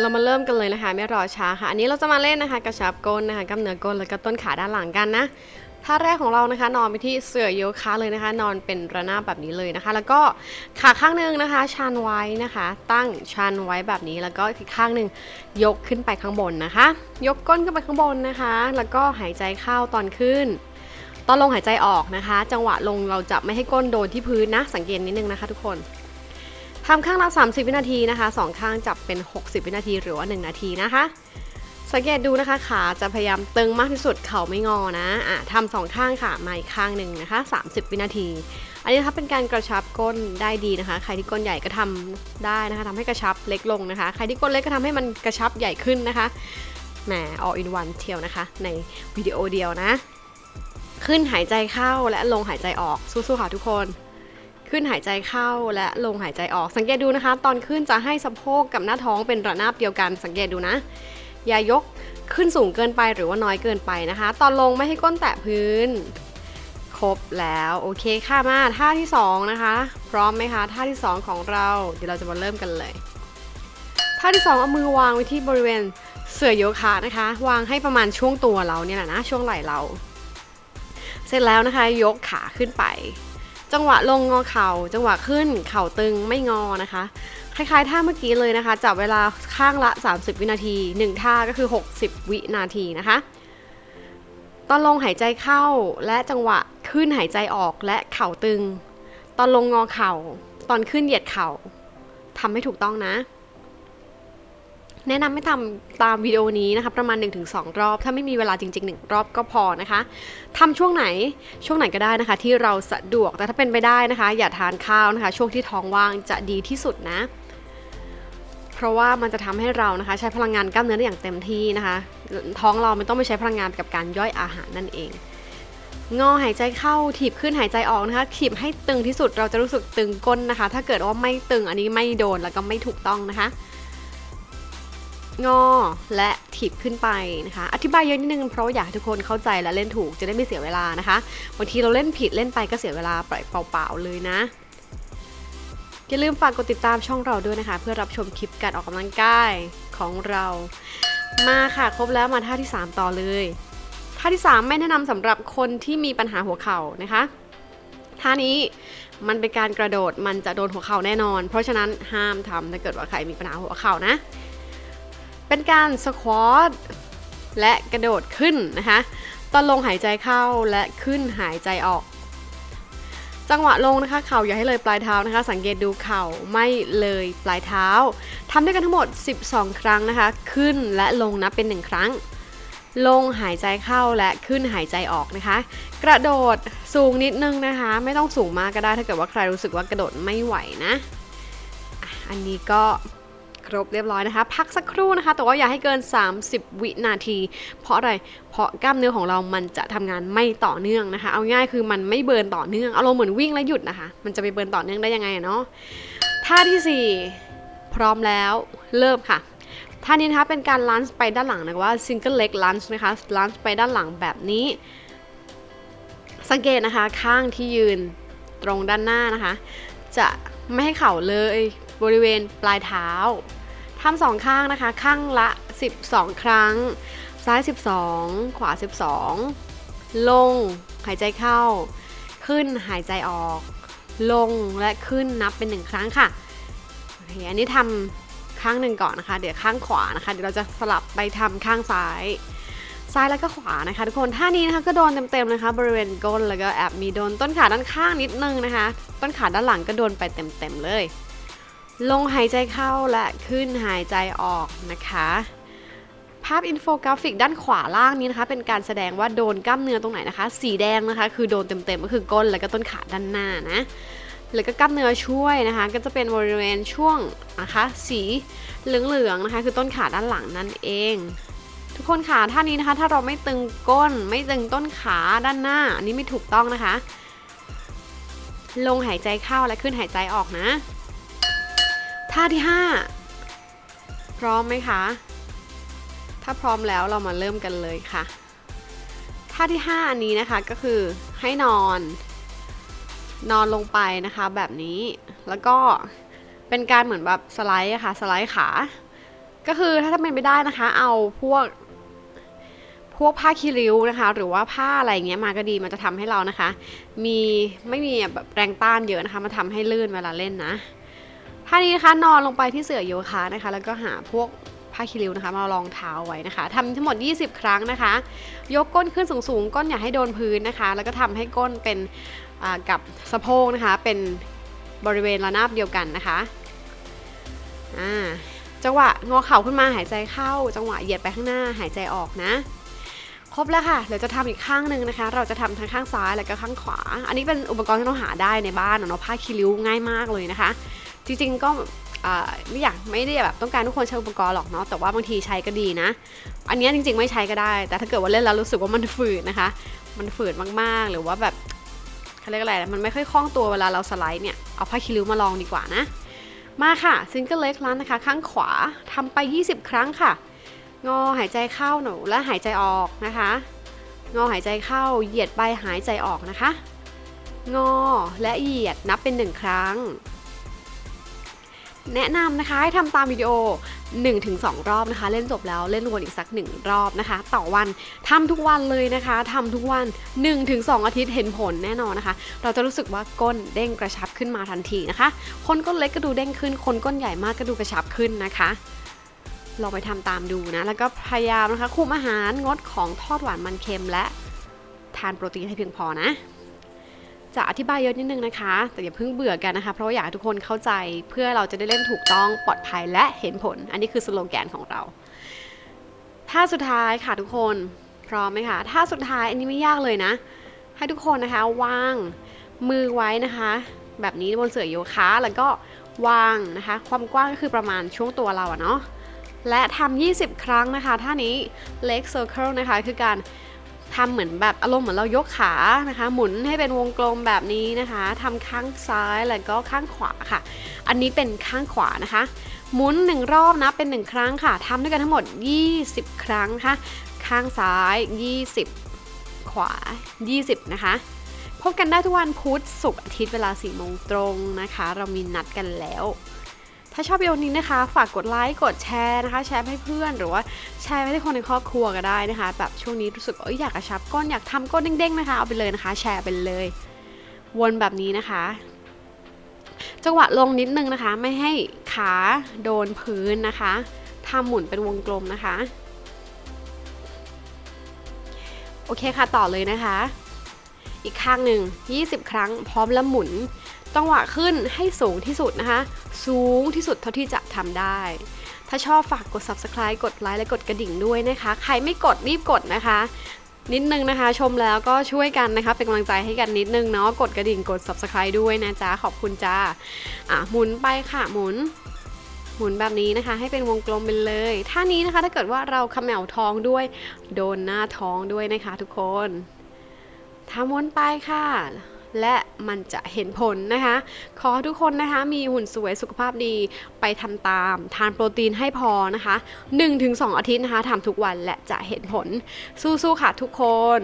เรามาเริ่มกันเลยนะคะ ไม่รอช้าค่ะ อันนี้เราจะมาเล่นนะคะกระชับก้นนะคะกล้ามเนื้อก้นแล้วก็ต้นขาด้านหลังกันนะท่าแรกของเรานะคะ นอนไปที่เสื่อโยคะเลยนะคะ นอนเป็นระนาบแบบนี้เลยนะคะ แล้วก็ขาข้างหนึ่งนะคะชันไว้นะคะ ตั้งชันไว้แบบนี้แล้วก็อีกข้างหนึ่งยกขึ้นไปข้างบนนะคะ ยกก้นขึ้นไปข้างบนนะคะ แล้วก็หายใจเข้าตอนขึ้น ตอนลงหายใจออกนะคะ จังหวะลงเราจะไม่ให้ก้นโดนที่พื้นนะ สังเกตนิดนึงนะคะ ทุกคน ทำข้างละ 30 วินาทีนะคะสองข้างจับเป็น 60 วินาทีหรือว่า 1 นาทีนะคะ สังเกตดูนะคะขาจะพยายามตึงมากที่สุดเข่าไม่งอนะอะทำสองข้างค่ะมาอีกข้างหนึ่งนะคะ 30 วินาที อันนี้นะคะเป็นการกระชับก้นได้ดีนะคะ ใครที่ก้นใหญ่ก็ทำได้นะคะทำให้กระชับเล็กลงนะคะ ใครที่ก้นเล็กก็ทำให้มันกระชับใหญ่ขึ้นนะคะแหม all in one เที่ยวนะคะ ในวิดีโอเดียวนะ ขึ้นหายใจเข้าและลงหายใจออกสู้ๆค่ะทุกคน ขึ้นหายใจเข้าและลงหายใจออก สังเกตดูนะคะ ตอนขึ้นจะให้สะโพกกับหน้าท้องเป็นระนาบเดียวกัน สังเกตดูนะ อย่ายกขึ้นสูงเกินไปหรือว่าน้อยเกินไปนะคะ ตอนลงไม่ให้ก้นแตะพื้น ครบแล้วโอเคค่ะมาท่าที่สองนะคะ พร้อมไหมคะท่าที่สองของเรา เดี๋ยวเราจะมาเริ่มกันเลยท่าที่สองเอามือวางไว้ที่บริเวณเสื่อโยคะนะคะ วางให้ประมาณช่วงตัวเราเนี่ยแหละนะช่วงไหล่เรา เสร็จแล้วนะคะยกขาขึ้นไป จังหวะลงงอเข่าจังหวะขึ้นเข่าตึงไม่งอนะคะ คล้ายๆท่าเมื่อกี้เลยนะคะ จับเวลาข้างละ 30 วินาที 1 ท่าก็คือ 60 วินาทีนะคะ ตอนลงหายใจเข้าและจังหวะขึ้นหายใจออกและเข่าตึง ตอนลงงอเข่า ตอนขึ้นเหยียดเข่าทำให้ถูกต้องนะ แนะนำให้ทำตามวิดีโอนี้นะคะประมาณ 1-2 รอบ ถ้าไม่มีเวลาจริง ๆ 1 รอบก็พอนะคะทำช่วงไหนช่วงไหนก็ได้นะคะ ที่เราสะดวกแต่ถ้าเป็นไปได้นะคะ อย่าทานข้าวนะคะ ช่วงที่ท้องว่างจะดีที่สุดนะ เพราะว่ามันจะทำให้เรานะคะ ใช้พลังงานกล้ามเนื้อได้อย่างเต็มที่นะคะ ท้องเราไม่ต้องไปใช้พลังงานกับการย่อยอาหารนั่นเองงอหายใจเข้าถีบขึ้นหายใจออกนะคะถีบให้ตึงที่สุดเราจะรู้สึกตึงก้นนะคะ ถ้าเกิดว่าไม่ตึงอันนี้ไม่โดนแล้วก็ไม่ถูกต้องนะคะ งอและถีบขึ้นไปนะคะ อธิบายเยอะนิดนึงเพราะว่าอยากให้ทุกคนเข้าใจและเล่นถูกจะได้ไม่เสียเวลานะคะบางทีเราเล่นผิดเล่นไปก็เสียเวลาปล่อยเปล่าๆเลยนะอย่าลืมฝากกดติดตามช่องเราด้วยนะคะ เพื่อรับชมคลิปการออกกำลังกายของเรา มาค่ะครบแล้วมาท่าที่ 3 ต่อเลยท่าที่ 3 ไม่แนะนำสำหรับคนที่มีปัญหาหัวเข่านะคะท่านี้มันเป็นการกระโดดมันจะโดนหัวเข่าแน่นอน เพราะฉะนั้นห้ามทำถ้าเกิดว่าใครมีปัญหาหัวเข่านะ เป็นการสควอตและกระโดดขึ้นนะคะ ตอนลงหายใจเข้าและขึ้นหายใจออก จังหวะลงนะคะเข่าอย่าให้เลยปลายเท้านะคะ สังเกตดูเข่าไม่เลยปลายเท้าทำด้วยกันทั้งหมด 12 ครั้งนะคะ ขึ้นและลงนับเป็น 1 ครั้ง ลงหายใจเข้าและขึ้นหายใจออกนะคะ กระโดดสูงนิดนึงนะคะ ไม่ต้องสูงมากก็ได้ถ้าเกิดว่าใครรู้สึกว่ากระโดดไม่ไหวนะอะอันนี้ก็ ครบเรียบร้อยนะคะ พักสักครู่นะคะ แต่ว่าอย่าให้เกิน 30 วินาที เพราะอะไร เพราะกล้ามเนื้อของเรามันจะทำงานไม่ต่อเนื่องนะคะ เอาง่ายคือมันไม่เบิร์นต่อเนื่องอารมณ์เหมือนวิ่งแล้วหยุดนะคะ มันจะไปเบิร์นต่อเนื่องได้ยังไงเนาะท่าทีสี่4 พร้อมแล้วเริ่มค่ะท่านี้นะคะเป็นการลันช์ไปด้านหลังนะคะว่า single leg lunge นะคะลันช์ไปด้านหลังแบบนี้ สังเกตนะคะข้างที่ยืนตรงด้านหน้านะคะ จะไม่ให้เข่าเลยบริเวณปลายเท้า ทำสองข้างนะคะ ข้างละ 12 ครั้ง ซ้าย 12 ขวา 12 ลง หายใจเข้า ขึ้นหายใจออก ลงและขึ้นนับเป็นหนึ่งครั้งค่ะโอเคอันนี้ทำข้างหนึ่งก่อนนะคะ เดี๋ยวข้างขวานะคะ เดี๋ยวเราจะสลับไปทำข้างซ้าย ซ้ายแล้วก็ขวานะคะ ทุกคนท่านี้นะคะก็โดนเต็มๆนะคะ บริเวณก้นแล้วก็แอบมีโดนต้นขาด้านข้างนิดนึงนะคะ ต้นขาด้านหลังก็โดนไปเต็มๆเลย ลงหายใจเข้าและขึ้นหายใจออกนะคะ ภาพอินโฟกราฟิกด้านขวาล่างนี้นะคะ เป็นการแสดงว่าโดนกล้ามเนื้อตรงไหนนะคะ สีแดงนะคะ คือโดนเต็มๆก็คือก้นแล้วก็ต้นขาด้านหน้านะแล้วก็กล้ามเนื้อช่วยนะคะ ก็จะเป็นบริเวณช่วงนะคะ สีเหลืองๆนะคะ คือต้นขาด้านหลังนั่นเอง ทุกคนขาท่านี้นะคะ ถ้าเราไม่ตึงก้น ไม่ตึงต้นขาด้านหน้า อันนี้ไม่ถูกต้องนะคะ ลงหายใจเข้าและขึ้นหายใจออกนะ ท่าที่ 5 พร้อมไหมคะ ถ้าพร้อมแล้วเรามาเริ่มกันเลยค่ะ ท่าที่ 5 อันนี้นะคะก็คือให้นอน นอนลงไปนะคะแบบนี้แล้วก็เป็นการเหมือนแบบสไลด์ะค่ะสไลด์ขา ก็คือถ้าทำเป็นไม่ได้นะคะ เอาพวกพวกผ้าคีริ้วนะคะ หรือว่าผ้าอะไรอย่างเงี้ยมาก็ดีมันจะทำให้เรานะคะ มีไม่มีแบบแรงต้านเยอะนะคะมาทำให้ลื่นเวลาเล่นนะ ท่านี้นะคะนอนลงไปที่เสื่อโยคะนะคะ แล้วก็หาพวกผ้าคีริ้วนะคะมารองเท้าไว้นะคะทำทั้งหมด 20 ครั้งนะคะ ยกก้นขึ้นสูงๆ ก้นอย่าให้โดนพื้นนะคะ แล้วก็ทำให้ก้นเป็นกับสะโพกนะคะ เป็นบริเวณระนาบเดียวกันนะคะจังหวะงอเข่าขึ้นมาหายใจเข้า จังหวะเหยียดไปข้างหน้าหายใจออกนะครบแล้วค่ะเดี๋ยวจะทำอีกข้างหนึ่งนะคะ เราจะทำทั้งข้างซ้ายแล้วก็ข้างขวา อันนี้เป็นอุปกรณ์ที่เราหาได้ในบ้านเนาะผ้าคีริ้วง่ายมากเลยนะคะ จริงๆก็ไม่อยากไม่ได้แบบต้องการทุกคนใช้อุปกรณ์หรอกเนาะแต่ว่าบางทีใช้ก็ดีนะ อันนี้จริงๆไม่ใช้ก็ได้ แต่ถ้าเกิดว่าเล่นแล้วรู้สึกว่ามันฝืดนะคะ มันฝืดมากๆ หรือว่าแบบเขาเรียกอะไรมันไม่ค่อยคล่องตัวเวลาเราสไลด์เนี่ยเอาผ้าคีริ้วมาลองดีกว่านะ มาค่ะซิงเกิลเล็กล้วนะคะ ข้างขวาทำไป 20 ครั้งค่ะ งอหายใจเข้าหนูและหายใจออกนะคะ งอหายใจเข้าเหยียดไปหายใจออกนะคะ งอและเหยียดนับเป็นหนึ่งครั้ง แนะนำนะคะให้ทำตามวิดีโอ 1-2 รอบนะคะ เล่นจบแล้วเล่นวนอีกสัก 1 รอบนะคะ ต่อวันทำทุกวันเลยนะคะทำทุกวัน 1-2 อาทิตย์เห็นผลแน่นอนนะคะ เราจะรู้สึกว่าก้นเด้งกระชับขึ้นมาทันทีนะคะ คนก้นเล็กก็ดูเด้งขึ้น คนก้นใหญ่มากก็ดูกระชับขึ้นนะคะลองไปทำตามดูนะ แล้วก็พยายามนะคะคุมอาหารงดของทอดหวานมันเค็มและทานโปรตีนให้เพียงพอนะ จะอธิบายเยอะนิดนึงนะคะ แต่อย่าเพิ่งเบื่อกันนะคะ เพราะว่าอยากให้ทุกคนเข้าใจเพื่อเราจะได้เล่นถูกต้องปลอดภัยและเห็นผล อันนี้คือสโลแกนของเราท่าสุดท้ายค่ะทุกคนพร้อมไหมคะท่าสุดท้ายอันนี้ไม่ยากเลยนะ ให้ทุกคนนะคะวางมือไว้นะคะ แบบนี้บนเสื่อโยคะแล้วก็วางนะคะ ความกว้างก็คือประมาณช่วงตัวเราอะเนาะและทำ 20 ครั้งนะคะ ท่านี้ leg circle นะคะ คือการ ทำเหมือนแบบอารมณ์เหมือนเรายกขานะคะ หมุนให้เป็นวงกลมแบบนี้นะคะทำข้างซ้ายแล้วก็ข้างขวาค่ะ อันนี้เป็นข้างขวานะคะ หมุนหนึ่งรอบนะเป็น 1 ครั้งค่ะทำด้วยกันทั้งหมด 20 ครั้งค่ะ ข้างซ้าย 20 ขวา 20 นะคะ พบกันได้ทุกวันพุธศุกร์อาทิตย์เวลา4โมงตรงนะคะ เรามีนัดกันแล้ว ถ้าชอบวิดีโอนี้นะคะ ฝากกดไลค์ กดแชร์นะคะ แชร์ให้เพื่อนหรือว่าแชร์ให้คนในครอบครัวก็ได้นะคะ แบบช่วงนี้รู้สึกเอยอยากกระชับก้นอยากทำก้นเด้งๆนะคะ เอาไปเลยนะคะ แชร์ไปเลย วนแบบนี้นะคะ จังหวะลงนิดนึงนะคะ ไม่ให้ขาโดนพื้นนะคะทำหมุนเป็นวงกลมนะคะ โอเคค่ะต่อเลยนะคะ อีกข้างหนึ่ง20 ครั้งพร้อมแล้วหมุนจังหวะขึ้นให้สูงที่สุดนะคะ สูงที่สุดเท่าที่จะทำได้ ถ้าชอบฝากกด subscribe กดไลค์และกดกระดิ่งด้วยนะคะ ใครไม่กดรีบกดนะคะ นิดนึงนะคะ ชมแล้วก็ช่วยกันนะคะ เป็นกำลังใจให้กันนิดนึงเนาะกดกระดิ่งกด subscribe ด้วยนะจ๊ะขอบคุณจ้าอะหมุนไปค่ะหมุนหมุนแบบนี้นะคะ ให้เป็นวงกลมไปเลยท่านี้นะคะถ้าเกิดว่าเราเขมวท้องด้วย โดนหน้าท้องด้วยนะคะ ทุกคนทำวนไปค่ะ และมันจะเห็นผลนะคะ ขอทุกคนนะคะมีหุ่นสวยสุขภาพดีไปทำตาม ทานโปรตีนให้พอนะคะ 1-2 อาทิตย์นะคะทำทุกวันและจะเห็นผลสู้ๆค่ะทุกคน